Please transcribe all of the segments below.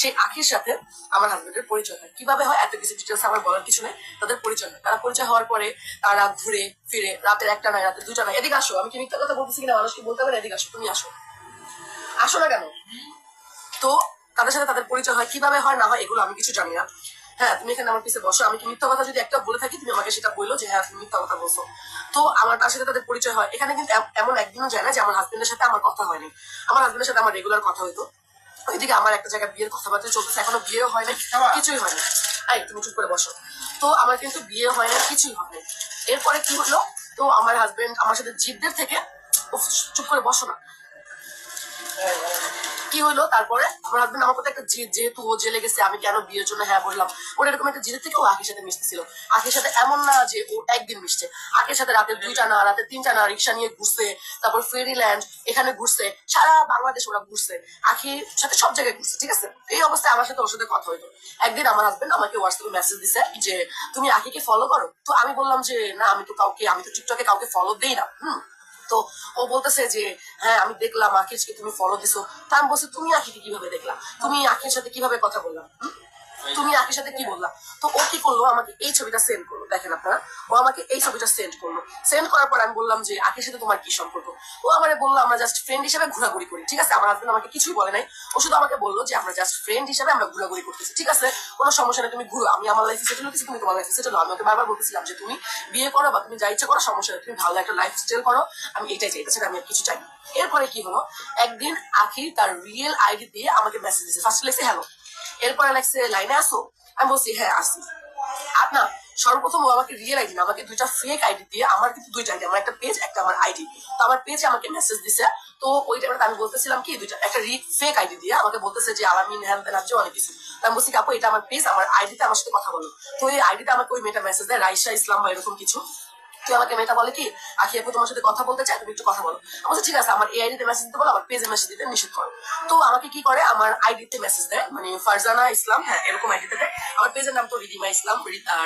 সেই আখির সাথে আমার হাজবেন্ডের পরিচয় হয়। কীভাবে হয়, এত কিছু ডিটেলস আমার বলার কিছু নেই, তাদের পরিচয় হয়। তারা পরিচয় হওয়ার পরে তারা ঘুরে, ফিরে, রাতের একটা নয়, রাতের দুটা নয়। এদিকে আসো, আমি কি মিথ্যা কথা বলতেছি কিনা মানুষকে বলতে হবে এদিকে আসো, তুমি আসো। আসো না কেন? তো তাদের সাথে তাদের পরিচয় হয়। কীভাবে হয়, না হয়, এগুলো আমি কিছু জানি না। হ্যাঁ তুমি এখানে আমার পিছে বসো। আমি কি মিথ্যা কথা যদি একটা বলে থাকি, তুমি আমাকে সেটা বলল যে হ্যাঁ তুমি মিথ্যা কথা বলছো। তো আমার তার সাথে তাদের পরিচয় হয়। এখানে কিন্তু এমন একদিনও যায় না যে, আমার হাজবেন্ডের সাথে আমার কথা হয়নি। আমার হাজবেন্ডের সাথে আমার রেগুলার কথা হইতো। ওইদিকে আমার একটা জায়গায় বিয়ের কথাবার্তা চলতেছে এখনও বিয়েও হয় না কিছুই হয় না এই তুমি চুপ করে বসো। তো আমার কিন্তু বিয়ে হয় না কিছুই হয় না এরপরে কি হলো? তো আমার হাজবেন্ড আমার সাথে জিদ্দের থেকে চুপ করে বসো না। কি হলো? তারপরে আমার আমার কথা একটা যেহেতু ও জেলে গেছে, আমি কেন বিয়ের জন্য হ্যাঁ বললাম। ওর এরকম একটা জেদের থেকে ও আখির সাথে মিশতেছিল আখির সাথে এমন না যে ও একদিন মিশছে। আখির সাথে রাতে দুইটা না, রাতে তিনটা না, রিক্সা নিয়ে ঘুরছে, তারপর ফেরিল্যান্ড এখানে ঘুরছে। সারা বাংলাদেশ ওরা ঘুরছে। আখির সাথে সব জায়গায় ঘুরছে, ঠিক আছে? এই অবস্থায় আমার সাথে ওর সাথে কথা হইতো একদিন আমার হাজবেন্ড আমাকে হোয়াটসঅ্যাপে মেসেজ দিছে যে, তুমি আখিকে ফলো করো? তো আমি বললাম যে, না, আমি তো কাউকে, আমি তো টিকটকে কাউকে ফলো দেই না। হুম? তো ও বলতেছে যে হ্যাঁ আমি দেখলাম আখিরকে তুমি ফলো দিছো। তা আমি বলছি, তুমি আখিকে কীভাবে দেখলাম তুমি আখির সাথে কীভাবে কথা বললাম? তুমি আখির সাথে কি বললা? তো ও কি করল? আমাকে এই ছবিটা সেন্ড করল। দেখেন আপনারা, ও আমাকে এই ছবিটা সেন্ড করল। সেন্ড করার পর আমি বললাম যে আখির সাথে তোমার কি সম্পর্ক? ও আমারে বলল, আমরা জাস্ট ফ্রেন্ড হিসেবে ঘোরাঘুরি করি, ঠিক আছে? আমার হাজবেন্ড আমাকে কিছুই বলে নাই। ও শুধু আমাকে বলল যে, আমরা জাস্ট ফ্রেন্ড হিসেবে আমরা ঘোরাঘুরি করতেছি, ঠিক আছে? কোনো সমস্যা নেই, তুমি ঘুরো। আমি আমার লাইফে সেটেল হতেছি তুমি তোমার লাইফে সেটেল আমি ওকে বারবার বলতেছিলাম যে, তুমি বিয়ে করো বা তুমি যা ইচ্ছা করো, সমস্যা নেই। তুমি ভালো একটা লাইফ স্টাইল করো। আমি এটাই চাইতেছি আমি আর কিছু চাই এরপরে কি হলো? একদিন আখি তার রিয়েল আইডি দিয়ে আমাকে মেসেজ দিয়েছে। ফার্স্ট লেগছে হ্যালো এরপরে লাগছে লাইনে আসো। আমি বলছি হ্যাঁ আসি আর না সর্বপ্রথম ও আমাকে রিয়েল আইডি না, আমাকে দুইটা ফেক আইডি দিয়ে, আমার কিন্তু দুইটা আইডি আমার একটা পেজ একটা আমার আইডি তো আমার পেজে আমাকে মেসেজ দিছে। তো ওই টাইমে আমি বলতেছিলাম কি, দুইটা, একটা ফেক আইডি দিয়ে আমাকে বলতেছে যে, আলামিন, হ্যান তেন আছে অনেক কিছু। আমি বলছি আপু, এটা আমার পেজ আমার আইডিতে আমার সাথে কথা বলো। তো এই আইডিতে আমাকে ওই মেয়েটা মেসেজ দেয় রাইসা ইসলাম বা এরকম কিছু। তুই আমাকে মেয়েটা বলে কি আখি আপু তোমার সাথে কথা বলতে চাই তুমি একটু কথা বলো। আমি বলছি, ঠিক আছে আমার এই আইডিতে মেসেজ দিতে বলো আমার পেজে মেসেজ দিতে নিষেধ করো। তো আমাকে কি করে আমার আইডিতে মেসেজ দেয় মানে ফারজানা ইসলাম হ্যাঁ এরকম আইডিতে দেয়। আমার পেজের নাম তো রিদিমা ইসলাম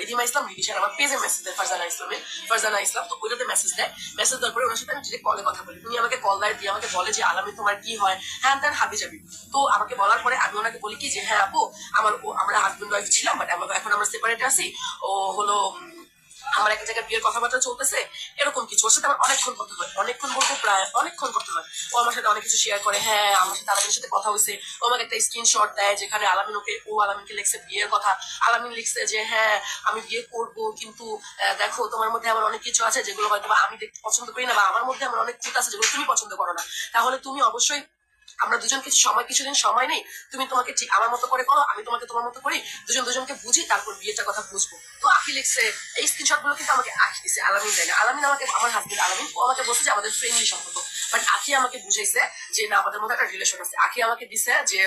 রিদিমা ইসলাম রিদিশান আমার পেজে মেসেজ দেয় ফারজানা ইসলামে ফারজানা ইসলাম তো ওইটাতে মেসেজ দেয়। মেসেজ দেওয়ার পরে ওনার সাথে আমি ডিরেক্ট কলে কথা বলি। উনি আমাকে কল দেয় দিয়ে আমাকে বলে যে আলামি তোমার কি হয়? হ্যাঁ তার হাবি যাবি তো আমাকে বলার পরে আমি ওনাকে বলি কি যে হ্যাঁ আপু আমার আমরা হাজবেন্ড ওয়াইফ ছিলাম বাট আমরা এখন আমরা সেপারেট আছি। ও হলো আমার একটা জায়গায় বিয়ের কথাবার্তা চলতেছে, এরকম কিছু। ওর সাথে আমার অনেকক্ষণ করতে হয়, অনেকক্ষণ বলতে প্রায় অনেকক্ষণ করতে হয়। ও আমার সাথে অনেক কিছু শেয়ার করে হ্যাঁ আমার সাথে আলামিনের সাথে কথা হয়েছে। ও আমাকে একটা স্ক্রিনশট দেয় যেখানে আলামিন ওকে, ও আলামিনকে লিখছে বিয়ের কথা। আলামিন লিখছে যে হ্যাঁ আমি বিয়ে করব, কিন্তু দেখো, তোমার মধ্যে আমার অনেক কিছু আছে যেগুলো হয়তো আমি দেখতে পছন্দ করি না, বা আমার মধ্যে আমার অনেক কিছু আছে যেগুলো তুমি পছন্দ করো না। তাহলে তুমি অবশ্যই আমরা দুজন কিছু সময়, কিছুদিন সময় নেই, তুমি তোমাকে ঠিক আমার মতো করে করো আমি তোমাকে তোমার মতো করি, দুজন দুজনকে বুঝি, তারপর বিয়েটার কথা বুঝব। তো আখি লিখছে এই স্ক্রিনশটগুলো কিন্তু আমাকে আখি দিছে, আলামিন দেয় না। আলামিন আমাকে, আমার হাজবেন্ড আলামিন, ও আমাকে বলছে যে আমাদের ফ্রেন্ডলি সম্পর্ক। বাট আখি আমাকে বুঝাইছে যে না, আমাদের মধ্যে একটা রিলেশন আছে। আখি আমাকে দিছে যে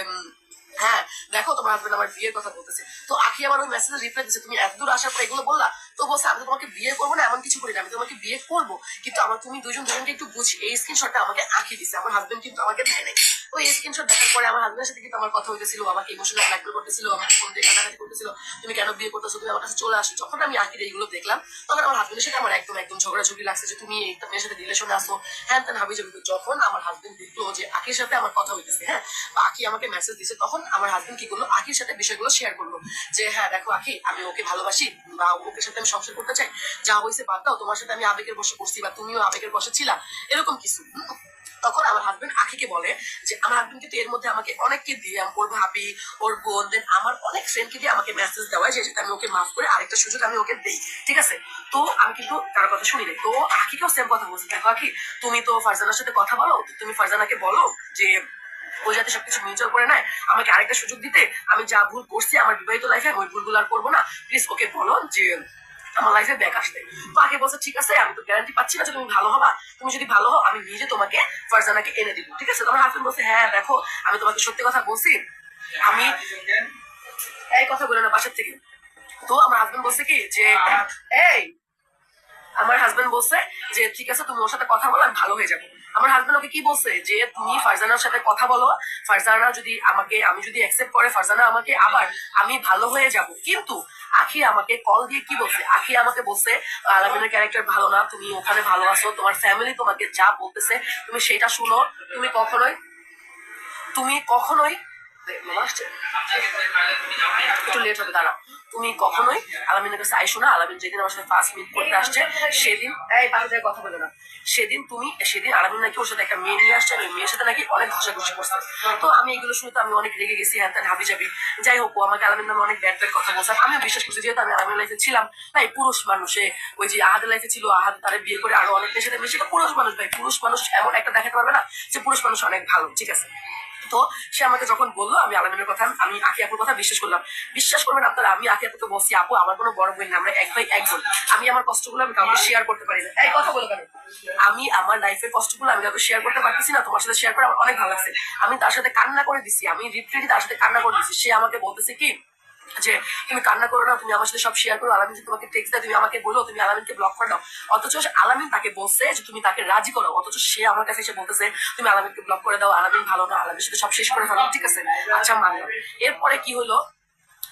হ্যাঁ দেখো তোমার হাজবেন্ড আমার বিয়ের কথা বলতেছে। তো আখি আমার ওই মেসেজে রিপ্লাই দিচ্ছে তুমি এত দূর আসার পর এগুলো বললা? তো বলছে, আমি তোমাকে বিয়ে করব না, এমন কিছু করি না, আমি তোমাকে বিয়ে করব। কিন্তু আমার, তুমি দুজন দুজনকে একটু বুঝি। এই স্ক্রিনশটটা আমাকে আঁকি দিছে, আমার হাজবেন্ড কিন্তু আমাকে দেয় নাই। এই স্ক্রিনশট দেখার পরে আমার হাজবেন্ডের সাথে কিন্তু আমার কথা হইতেছিল আমাকে ইমোশনাল ব্ল্যাকমেল করতেছিল, আমাকে ফোন দিয়ে কান্নাকাটি করতেছিল, তুমি কেন বিয়ে করতেছো, তুমি আমার কাছে চলে আসো। যখন আমি এইগুলো দেখলাম, তখন আমার হাজবেন্ডের সাথে আমার একদম একদম ঝগড়াঝগড়ি লাগছে যে তুমি মেয়ের সাথে রিলেশনে আসো হ্যাঁ তেন হাবি যাবি যখন আমার হাজবেন্ড দেখল যে সাথে আমার কথা হইতেছে হ্যাঁ বা আমাকে মেসেজ দিছে, তখন আমার হাজবেন্ড কি করল? আখির সাথে বিষয়গুলো শেয়ার করল যে হ্যাঁ দেখো আখি, আমি ওকে ভালোবাসি বা ওকে সাথে আমি সংসার করতে চাই। যা হয়েছে বাদ দাও, তোমার সাথে আমি আবেগের বসে করছি বা তুমিও আবেগের বসে ছিলা। এরকম কিছু। তখন আমার হাজবেন্ড আখিকে বলে যে, আমার হাজবেন্ড কিন্তু এর মধ্যে আমাকে অনেককে দিয়ে, ওর ভাবি, ওর বোন দেন আমার অনেক ফ্রেন্ডকে দিয়ে আমাকে মেসেজ দেওয়ায় যে আমি ওকে মাফ করে আরেকটা সুযোগ আমি ওকে দেই। ঠিক আছে? তো আমি কিন্তু তার কথা শুনি তো আখিকেও সেম কথা বলছি, দেখো আখি, তুমি তো ফারজানার সাথে কথা বলো, তুমি ফারজানাকে বলো যে, ও যাতে সবকিছু মিউচুয়াল করে নেয়, আমাকে আরেকটা সুযোগ দিতে, আমি যা ভুল করছি আমার বিবাহিত লাইফে ওই ভুলগুলো আর করব না। প্লিজ ওকে বলো যে আমার লাইফে ব্যাক বলছে, ঠিক আছে, আমি তো গ্যারান্টি পাচ্ছি না যে তুমি ভালো হবা। তুমি যদি ভালো হও, আমি নিজে তোমাকে, ফারজানাকে এনে দিব। ঠিক আছে? তোমার বলছে হ্যাঁ দেখো, আমি তোমাকে সত্যি কথা বলছি। আমি এই কথা বলে না, বাসার থেকে। তো আমার হাজবেন্ড বলছে কি যে, এই, আমার হাজবেন্ড বলছে যে, ঠিক আছে, তুমি ওর সাথে কথা বলো, আমি ভালো হয়ে যাব। আমার হাজবেন্ড ওকে কি বলছে? যে, তুমি ফারজানার সাথে কথা বলো। ফারজানা যদি আমাকে, আমি যদি অ্যাকসেপ্ট করে, ফারজানা আমাকে আবার আমি ভালো হয়ে যাব। কিন্তু আখি আমাকে কল দিয়ে কি বলছে? আখি আমাকে বলছে, আলামিনের ক্যারেক্টার ভালো না, তুমি ওখানে ভালো আছো, তোমার ফ্যামিলি তোমাকে যা বলতেছে, তুমি সেটা শুনো। তুমি কখনোই তুমি কখনোই একটু লেট হবে, দাঁড়াও। তুমি কখনোই আলামিনের কাছে আইসো না। আলামিন যেদিন আমার সাথে ফার্স্ট মিট করতে আসছে সেদিন এই কথা বলে না। সেদিন তুমি সেদিন আলামিন নাকি ওর সাথে একটা মেয়ে নিয়ে আসছে ওই মেয়ের সাথে নাকি অনেক ঘষাঘষি করছে। তো আমি এগুলো শুনে তো আমি অনেক রেগে গেছি হ্যান ত্যান হাবি যাবি। যাই হোক আমাকে আলামিন নামে অনেক ব্যাড ব্যাড কথা বলছে। আমি বিশ্বাস করছি যেহেতু আমি আলামিন লাইফে ছিলাম ভাই পুরুষ মানুষে ওই যে আহাদের লাইফে ছিল আহাদ তারা বিয়ে করে আরও অনেক মেয়ের সাথে মেয়ে সেটা পুরুষ মানুষ ভাই পুরুষ মানুষ এমন একটা দেখাতে পারবে না যে পুরুষ মানুষ অনেক ভালো ঠিক আছে? তো সে আমাকে যখন বলল, আমি আলমিনের কথা, আমি আঁকি আপুর কথা বিশ্বাস করলাম। বিশ্বাস করবেন আপনারা, আমি আঁকি আপুকে বলছি, আপু, আমার কোনো বড় বই না আমরা এক ভাই একজন। আমি আমার কষ্টগুলো আমি কাউকে শেয়ার করতে পারি না। এই কথা বলে কেন? আমি আমার লাইফের কষ্টগুলো আমি কাউকে শেয়ার করতে পারতেছি না, তোমার সাথে শেয়ার করে আমার অনেক ভালো লাগছে। আমি তার সাথে কান্না করে দিছি, আমি রিপ্রিটি তার সাথে কান্না করে দিছি। সে আমাকে বলতেছে কি যে তুমি কান্না করো না, তুমি আমার সাথে সব শেয়ার করো, আলামিন তোমাকে টেক্সট দেয়, তুমি আমাকে বলো, তুমি আলামিনকে ব্লক করে অথচ আলামিন তাকে বলছে যে তুমি তাকে রাজি করো, অথচ সে আমার কাছে এসে বলতেছে, তুমি আলামিনকে ব্লক করে দাও, আলামিন ভালো না আলামিন সাথে সব শেষ করে ফেলো, ঠিক আছে? আচ্ছা মানলাম। এরপরে কি হলো?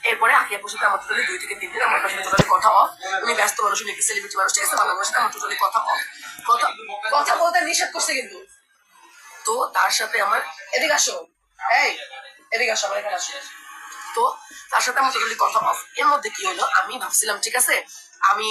এরপরে আকিয়া সাথে আমার টোটালি দুই থেকে তিন দিন আমার সাথে টোটালি কথা অফ উনি ব্যস্ত মানুষ, উনি সেলিব্রিটি মানুষ, ঠিক আছে? সাথে আমার টোটালি কথা অফ কথা কথা বলতে নিষেধ করছে কিন্তু। তো তার সাথে আমার, এদিকে আসো। এই, এদিকে আসো, আমার এখানে আসো। তো তার সাথে আমার টোটালি কথা অফ এর মধ্যে কি হলো? আমি ভাবছিলাম, ঠিক আছে, আমি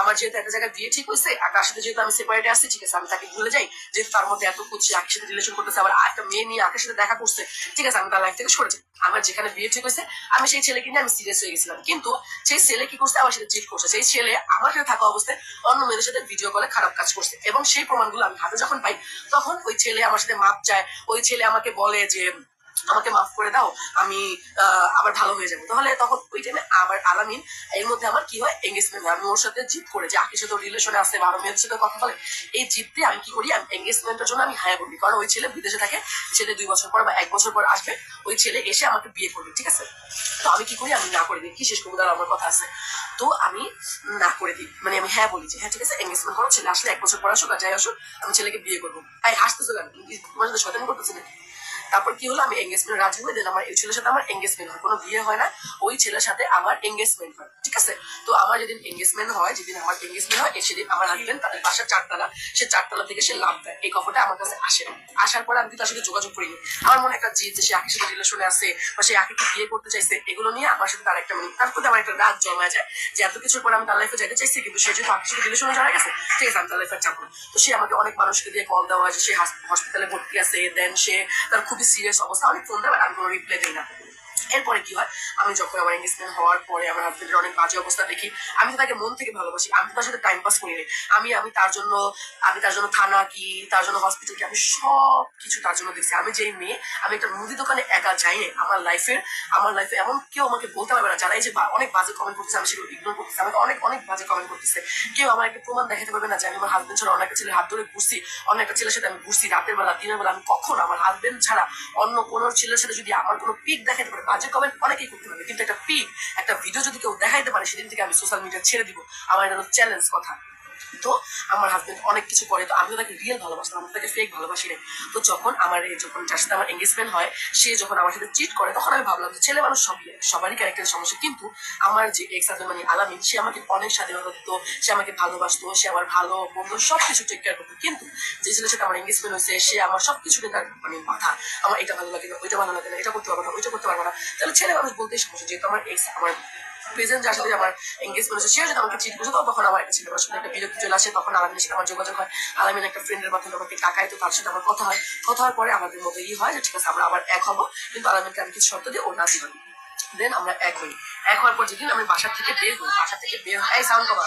আমার যেহেতু একটা জায়গায় বিয়ে ঠিক হয়েছে, আর তার সাথে যেহেতু আমি সেপারেটে আসছি ঠিক আছে, আমি তাকে ভুলে যাই, যেহেতু তার মধ্যে এত কুচি আকের সাথে রিলেশন করতেছে, আবার একটা মেয়ে নিয়ে আকের সাথে দেখা করছে, ঠিক আছে, আমি তার লাইফ থেকে সরে যাই। আমার যেখানে বিয়ে ঠিক হয়েছে, আমি সেই ছেলেকে নিয়ে আমি সিরিয়াস হয়ে গেছিলাম। কিন্তু সেই ছেলে কি করছে? আমার সাথে চিট করছে। সেই ছেলে আমার সাথে থাকা অবস্থায় অন্য মেয়েদের সাথে ভিডিও কলে খারাপ কাজ করছে। এবং সেই প্রমাণগুলো আমি হাতে যখন পাই, তখন ওই ছেলে আমার সাথে মাপ চায়, ওই ছেলে আমাকে বলে যে আমাকে মাফ করে দাও, আমি আবার ভালো হয়ে যাব। তাহলে তখন ওই টাইমে আবার আলামিন, এর মধ্যে আমার কি হয়? এঙ্গেজমেন্ট আমি ওর সাথে জিত করে যে আকির সাথে রিলেশনে আসে বারো মেয়েদের সাথে কথা বলে। এই জিততে আমি কি করি? আমি এঙ্গেজমেন্টের জন্য আমি হায়া করি কারণ ওই ছেলে বিদেশে থাকে। ছেলে দুই বছর পর বা এক বছর পর আসবে। ওই ছেলে এসে আমাকে বিয়ে করবে, ঠিক আছে? তো আমি কি করি? আমি না করে দিই। কি শেষ করব? আমার কথা আছে। তো আমি না করে দিই। মানে আমি হ্যাঁ বলি যে হ্যাঁ ঠিক আছে এঙ্গেজমেন্ট করো। ছেলে আসলে এক বছর পর আসুক আর যাই আসুক, আমি ছেলেকে বিয়ে করব। এই হাসতেছো কেন? তোমার সাথে শয়তানি করতেছি তারপর কি হলো? আমি এঙ্গেজমেন্ট রাজি হয়ে দিন আমার এই ছেলের সাথে আমার এঙ্গেজমেন্ট হয়। কোনো বিয়ে হয় না। ওই ছেলের সাথে আমার এঙ্গেজমেন্ট হয়। ঠিক আছে? তো আমার যেদিন এঙ্গেজমেন্ট হয়, যেদিন আমার এঙ্গেজমেন্ট হয় সেদিন আমার হাজবেন্ড তাদের বাসার চারতলা, সে চারতলা থেকে সে লাভ দেয়। এই খবরটা আমার কাছে আসে আসার পরে আমি তার সাথে যোগাযোগ করিনি। আমার মনে একটা জিদ যে সে আখির সাথে রিলেশনে আছে বা সে আখিকে বিয়ে করতে চাইছে, এগুলো নিয়ে আমার সাথে তার একটা মানে তার প্রতি আমার একটা রাগ জমা যায় যে এত কিছুর পর আমি তার লাইফে যেতে চাইছি, কিন্তু সে যেহেতু আখির সাথে রিলেশনে জানা গেছে, ঠিক আছে, আমি তার লাইফে না। তো সে আমাকে অনেক মানুষকে দিয়ে কল দেওয়া যে সে হসপিটালে ভর্তি আছে দেন সে তার খুবই সিরিয়াস অবস্থা অনেক ফোন দেয় আমি কোনো রিপ্লাই দিই না এরপরে কি হয়? আমি যখন আমার এঙ্গেজমেন্ট হওয়ার পরে, আমার হাজবেন্ডের অনেক বাজে অবস্থা দেখি, আমি তো তাকে মন থেকে ভালোবাসি, আমি তার সাথে টাইম পাস করি আমি আমি তার জন্য, আমি তার জন্য থানা কি, তার জন্য হসপিটাল কি, আমি সব কিছু তার জন্য দেখছি। আমি যেই মেয়ে, আমি একটা মুদি দোকানে একা যাই আমার লাইফের আমার লাইফে এমন কেউ আমাকে বলতে পারবে না, যারা এই যে অনেক বাজে কমেন্ট করতেছে, আমি সেগুলো ইগনোর করতেছি, আমাকে অনেক অনেক বাজে কমেন্ট করতেছে। কেউ আমার একটা প্রমাণ দেখাতে পারবে না যে আমি আমার হাজবেন্ড ছাড়া অনেক ছেলে হাত ধরে ঘুরছি, অন্য একটা ছেলের সাথে আমি ঘুরছি রাতের বেলা, দিনের বেলা। আমি কখন আমার হাজবেন্ড ছাড়া অন্য কোনো ছেলের সাথে যদি আমার কোনো পিক দেখাতে পারে বাজে কমেন্ট অনেকেই করতে পারবে। কিন্তু একটা পিক একটা ভিডিও যদি কেউ দেখাইতে পারে, সেদিন থেকে আমি সোশ্যাল মিডিয়া ছেড়ে দিব। আমার এটা চ্যালেঞ্জ কথা। তো আমার হাজবেন্ড অনেক কিছু করে, তো আমিও তাকে রিয়েল ভালোবাসতাম আমি তাকে ফেক ভালোবাসি না তো যখন আমার যখন যার সাথে আমার এঙ্গেজমেন্ট হয়, সে যখন আমার সাথে চিট করে, তখন আমি ভাবলাম যে ছেলে মানুষ সবই, সবারই ক্যারেক্টারের সমস্যা। কিন্তু আমার যে এক্স হাজবেন্ড মানে আলামিন, সে আমাকে অনেক স্বাধীনতা দিত, সে আমাকে ভালোবাসতো, সে আমার ভালো বন্ধু সব কিছু টেক কেয়ার করতো। কিন্তু যে ছেলের সাথে আমার এঙ্গেজমেন্ট হয়েছে, সে আমার সব কিছু তার মানে মাথা আমার এটা ভালো লাগে না, ওইটা ভালো লাগে না, এটা করতে পারব না, ওইটা করতে পারব না। তাহলে ছেলে মানুষ বলতেই সমস্যা, যেহেতু আমার এক্স আমার প্রেজেন্ট যার সাথে আমার এঙ্গেজমেন্ট হচ্ছে সে যদি আমাকে চিট করছে, তখন আমার একটা ছেলের সাথে একটা চলে আসে, তখন আলামিনের সাথে আমার যোগাযোগ হয়। আলামিন একটা ফ্রেন্ডের মাধ্যমে আমাকে টাকায় তো তার সাথে আমার কথা হয়। কথা হওয়ার পরে আমাদের মধ্যে ই হয় যে, ঠিক আছে, আমরা আবার এক হব। কিন্তু আলামিনকে আমি কিছু শর্ত দিয়ে ও রাজি হই দেন আমরা এক হই। এক হওয়ার পর যেদিন আমি বাসা থেকে বের হই, বাসা থেকে বের হয় সাউন্ড কমা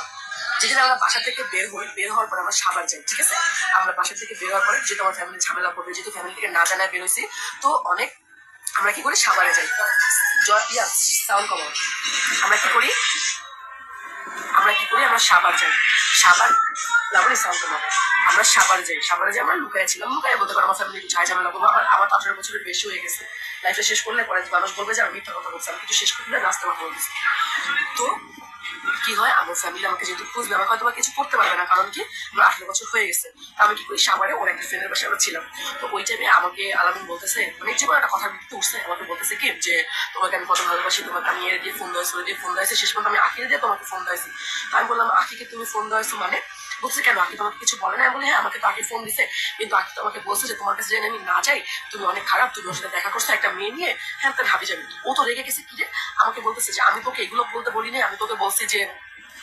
যেদিন আমরা বাসা থেকে বের হই, বের হওয়ার পরে আমরা সাবার যাই, ঠিক আছে? আমরা বাসা থেকে বের হওয়ার পরে যেহেতু আমার ফ্যামিলি ঝামেলা করবে যেহেতু ফ্যামিলি থেকে না জানায় বের হয়েছি তো অনেক আমরা কি করি? সাবারে যাই। সাউন্ড কমা আমরা কি করি? করি আমরা সাবার যাই। সাবার লাবণী সাউন্ড আমরা সাবার যাই। সাবারে যাই আমরা লুকায় ছিলাম। লুকায় বলতে পারো আমার ফ্যামিলি ঝাই ঝামেলা করব আমার আমার আঠারো বছরের বেশি হয়ে গেছে। লাইফে শেষ করলে পরে মানুষ বলবে যে, আমি মিথ্যা কথা বলছি। আমি কিছু শেষ করলে রাস্তা কথা বলছি তো কি হয়? আমার ফ্যামিলি আমাকে যেহেতু খুঁজবে, আমাকে হয়তো কিছু করতে পারবে না, কারণ কি আমার আঠারো বছর হয়ে গেছে। আমি কি করি? সামারে ওর একটা ফ্রেন্ডের বাসায় আমরা ছিলাম। তো ওই টাইমে আমাকে আলামিন বলতেছে মানে যে একটা কথা বলতে উঠছে, আমাকে বলতেছে কি যে, তোমাকে আমি কত ভালোবাসি, তোমাকে আমি এর দিয়ে ফোন দেওয়া দিয়ে ফোন দেওয়া শেষ পর্যন্ত আমি আখিরে দিয়ে তোমাকে ফোন দিয়েছি আমি বললাম, আখিকে তুমি ফোন দিয়েছ মানে? বলছে, কেন আকি তোমাকে কিছু বলে না বলে হ্যাঁ আমাকে তো আগে ফোন দিছে, কিন্তু আকি তো আমাকে বলছে যে, তোমার কাছে যেন আমি না যাই, তুমি অনেক খারাপ, তুমি ওর সাথে দেখা করছ, একটা মেয়ে নিয়ে হ্যাঁ তার ভাবি যাবি ও তো রেগে গেছে, কি রে? আমাকে বলতেছে যে, আমি তোকে এগুলো বলতে বলি না আমি তোকে বলছি যে,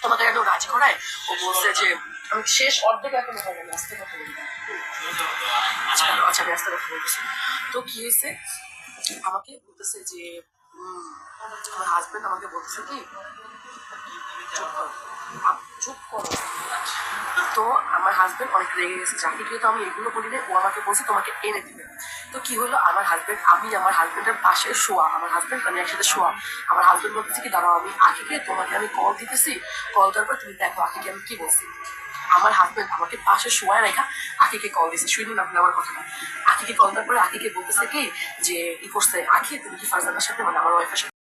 তোমাকে কেন রাজি করায়? ও বলছে যে, আমি শেষ অর্ধেক এখন হয়ে গেল, আস্তে কথা বলি। আচ্ছা আচ্ছা আমি আস্তে কথা বলতেছি। তো কি হয়েছে? আমাকে বলতেছে যে আমার হাজবেন্ড আমাকে বলতেছে কি চুপ করো তো আমার হাজবেন্ড অনেক রেগে গেছে তো আমি এগুলো বলি না ও আমাকে বলছে তোমাকে এনে দিবে। তো কি হলো? আমার হাজবেন্ড আমি আমার হাজবেন্ডের পাশে শোয়া, আমার হাজবেন্ড আমি একসাথে শোয়া। আমার হাজবেন্ড বলতেছে কি, দাঁড়াও, আমি আখিকে তোমাকে আমি কল দিতেছি। কল দেওয়ার পর তুমি দেখো আখিকে আমি কি বলছি। আমার হাজবেন্ড আমাকে পাশে শোয়ায় রেখা আখিকে কল দিছে। শুনুন আপনি আমার কথাটা। আখিকে কল দেওয়ার পরে আখিকে বলতেছে কি, যে ই করছে, আখি, তুমি কি ফারজানার সাথে? মানে আমার ওয়াইফের সাথে।